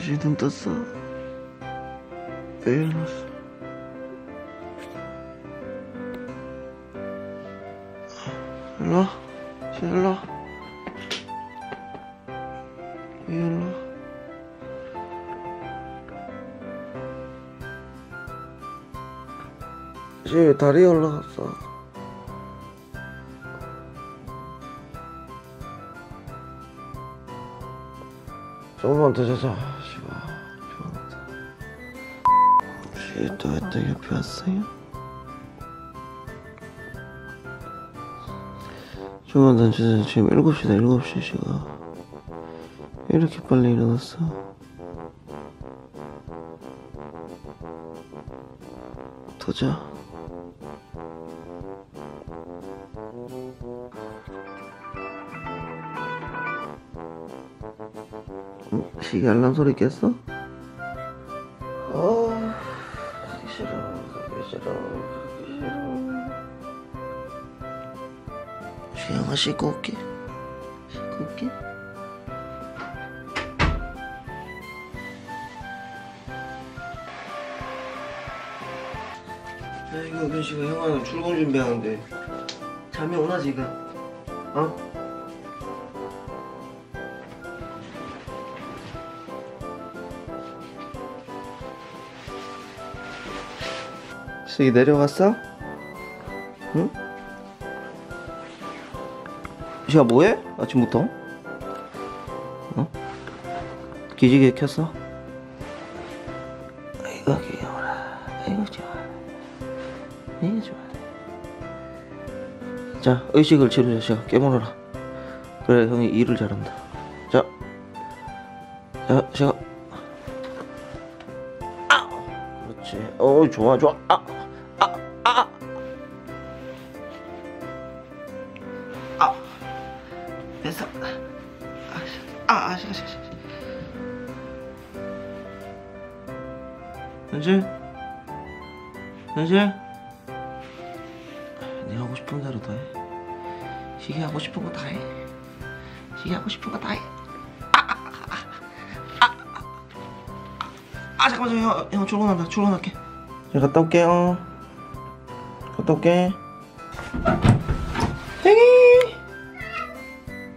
이제 눈 떴어. 왜 일어났어? 일로 일로 일로 와? 쟤 다리에 올라갔어. 조금만 더 자자. 피곤하다. 왔다 옆에 왔어요? 조금만 더 자자. 지금 7시다 7시 시가. 왜 이렇게 빨리 일어났어? 더 자. 응? 시계 알람 소리 깼어? 어, 가기 싫어, 가기 싫어, 가기 싫어. 시영아 씻고 올게. 씻고 올게. 야 이거 은식아 형아는 출근 준비하는데 잠이 오나 지금? 어? 슬기 내려갔어? 응? 시가 뭐해? 아침부터? 어? 기지개 켰어? 아이고 귀여워라 아이고 좋아 아이고 좋아 자 의식을 치르자 깨물어라 그래 형이 일을 잘한다 자 자, 시가 그렇지. 어, 좋아, 좋아. 아, 아, 됐어. 아, 아, 시가, 시가, 시가. 현실? 현실? 네 하고 싶은 대로 다 해. 시계 하고 싶은 거 다 해. 시계 하고 싶은 거 다 해. 아 잠깐만 형, 형 출근한다 출근할게 저 갔다 올게요 갔다 올게 형이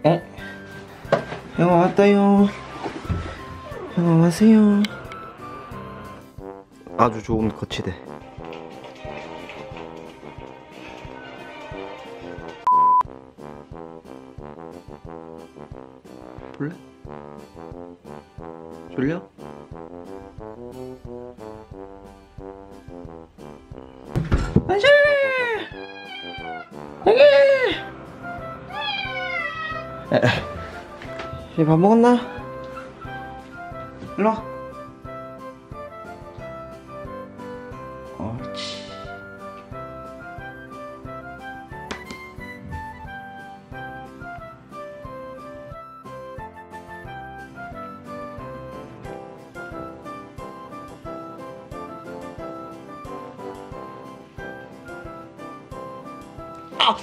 어? 형아 왔다요 형아 와세요 아주 좋은 거치대 볼래? 졸려? 안실 여기 밥 먹었나? 일로 와. 옳지 아,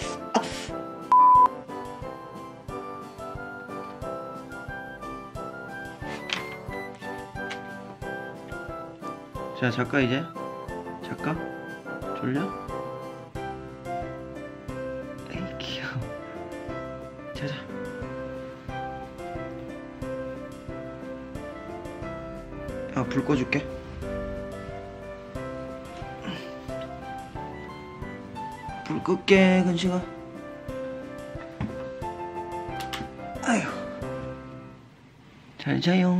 자 잠까 이제. 잠까 졸려? 에이 귀여워 자자. 야불 꺼줄게. 불 끌게 근식아. 아휴. 잘 자요